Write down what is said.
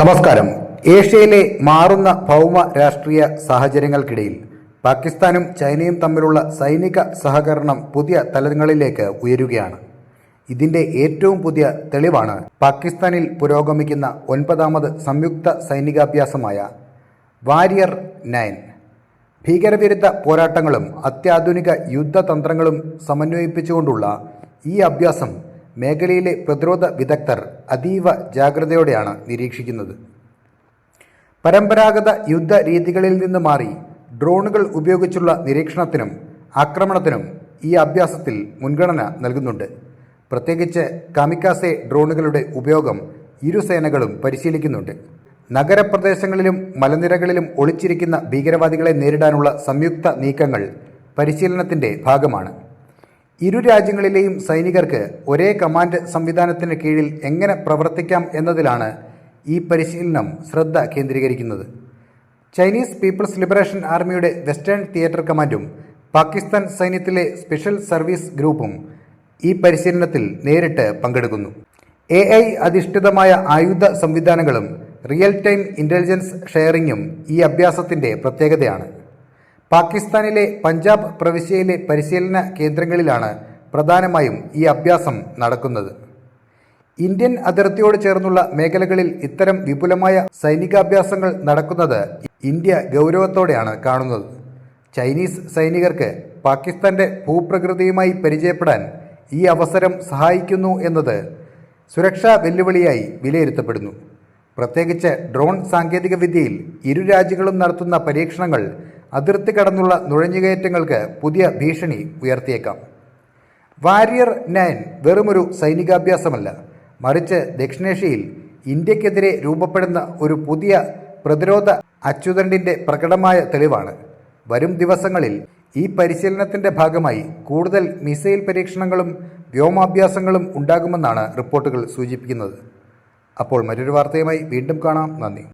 നമസ്കാരം. ഏഷ്യയിലെ മാറുന്ന ഭൗമ രാഷ്ട്രീയ സാഹചര്യങ്ങൾക്കിടയിൽ പാകിസ്ഥാനും ചൈനയും തമ്മിലുള്ള സൈനിക സഹകരണം പുതിയ തലങ്ങളിലേക്ക് ഉയരുകയാണ്. ഇതിന്റെ ഏറ്റവും പുതിയ തെളിവാണ് പാകിസ്ഥാനിൽ പുരോഗമിക്കുന്ന ഒൻപതാമത് സംയുക്ത സൈനികാഭ്യാസമായ വാരിയർ നയൻ. ഭീകരവിരുദ്ധ പോരാട്ടങ്ങളും അത്യാധുനിക യുദ്ധതന്ത്രങ്ങളും സമന്വയിപ്പിച്ചുകൊണ്ടുള്ള ഈ അഭ്യാസം മേഖലയിലെ പ്രതിരോധ വിദഗ്ധർ അതീവ ജാഗ്രതയോടെയാണ് നിരീക്ഷിക്കുന്നത്. പരമ്പരാഗത യുദ്ധ രീതികളിൽ നിന്ന് മാറി ഡ്രോണുകൾ ഉപയോഗിച്ചുള്ള നിരീക്ഷണത്തിനും ആക്രമണത്തിനും ഈ അഭ്യാസത്തിൽ മുൻഗണന നൽകുന്നുണ്ട്. പ്രത്യേകിച്ച് കാമിക്കാസെ ഡ്രോണുകളുടെ ഉപയോഗം ഇരു സേനകളും പരിശീലിക്കുന്നുണ്ട്. നഗരപ്രദേശങ്ങളിലും മലനിരകളിലും ഒളിച്ചിരിക്കുന്ന ഭീകരവാദികളെ നേരിടാനുള്ള സംയുക്ത നീക്കങ്ങൾ പരിശീലനത്തിന്റെ ഭാഗമാണ്. ഇരു രാജ്യങ്ങളിലെയും സൈനികർക്ക് ഒരേ കമാൻഡ് സംവിധാനത്തിന് കീഴിൽ എങ്ങനെ പ്രവർത്തിക്കാം എന്നതിലാണ് ഈ പരിശീലനം ശ്രദ്ധ കേന്ദ്രീകരിക്കുന്നത്. ചൈനീസ് പീപ്പിൾസ് ലിബറേഷൻ ആർമിയുടെ വെസ്റ്റേൺ തിയേറ്റർ കമാൻഡും പാകിസ്ഥാൻ സൈന്യത്തിലെ സ്പെഷ്യൽ സർവീസ് ഗ്രൂപ്പും ഈ പരിശീലനത്തിൽ നേരിട്ട് പങ്കെടുക്കുന്നു. എ ഐ അധിഷ്ഠിതമായ ആയുധ സംവിധാനങ്ങളും റിയൽ ടൈം ഇന്റലിജൻസ് ഷെയറിങ്ങും ഈ അഭ്യാസത്തിന്റെ പ്രത്യേകതയാണ്. പാകിസ്ഥാനിലെ പഞ്ചാബ് പ്രവിശ്യയിലെ പരിശീലന കേന്ദ്രങ്ങളിലാണ് പ്രധാനമായും ഈ അഭ്യാസം നടക്കുന്നത്. ഇന്ത്യൻ അതിർത്തിയോട് ചേർന്നുള്ള മേഖലകളിൽ ഇത്തരം വിപുലമായ സൈനികാഭ്യാസങ്ങൾ നടക്കുന്നത് ഇന്ത്യ ഗൗരവത്തോടെയാണ് കാണുന്നത്. ചൈനീസ് സൈനികർക്ക് പാകിസ്ഥാന്റെ ഭൂപ്രകൃതിയുമായി പരിചയപ്പെടാൻ ഈ അവസരം സഹായിക്കുന്നു എന്നത് സുരക്ഷാ വെല്ലുവിളിയായി വിലയിരുത്തപ്പെടുന്നു. പ്രത്യേകിച്ച് ഡ്രോൺ സാങ്കേതികവിദ്യയിൽ ഇരു രാജ്യങ്ങളും നടത്തുന്ന പരീക്ഷണങ്ങൾ അതിർത്തി കടന്നുള്ള നുഴഞ്ഞുകയറ്റങ്ങൾക്ക് പുതിയ ഭീഷണി ഉയർത്തിയേക്കാം. വാരിയർ നയൻ വെറുമൊരു സൈനികാഭ്യാസമല്ല. മറിച്ച് ദക്ഷിണേഷ്യയിൽ ഇന്ത്യക്കെതിരെ രൂപപ്പെടുന്ന ഒരു പുതിയ പ്രതിരോധ അച്യുതണ്ടിന്റെ പ്രകടമായ തെളിവാണ്. വരും ദിവസങ്ങളിൽ ഈ പരിശീലനത്തിന്റെ ഭാഗമായി കൂടുതൽ മിസൈൽ പരീക്ഷണങ്ങളും വ്യോമാഭ്യാസങ്ങളും ഉണ്ടാകുമെന്നാണ് റിപ്പോർട്ടുകൾ സൂചിപ്പിക്കുന്നത്. അപ്പോൾ മറ്റൊരു വാർത്തയുമായി വീണ്ടും കാണാം. നന്ദി.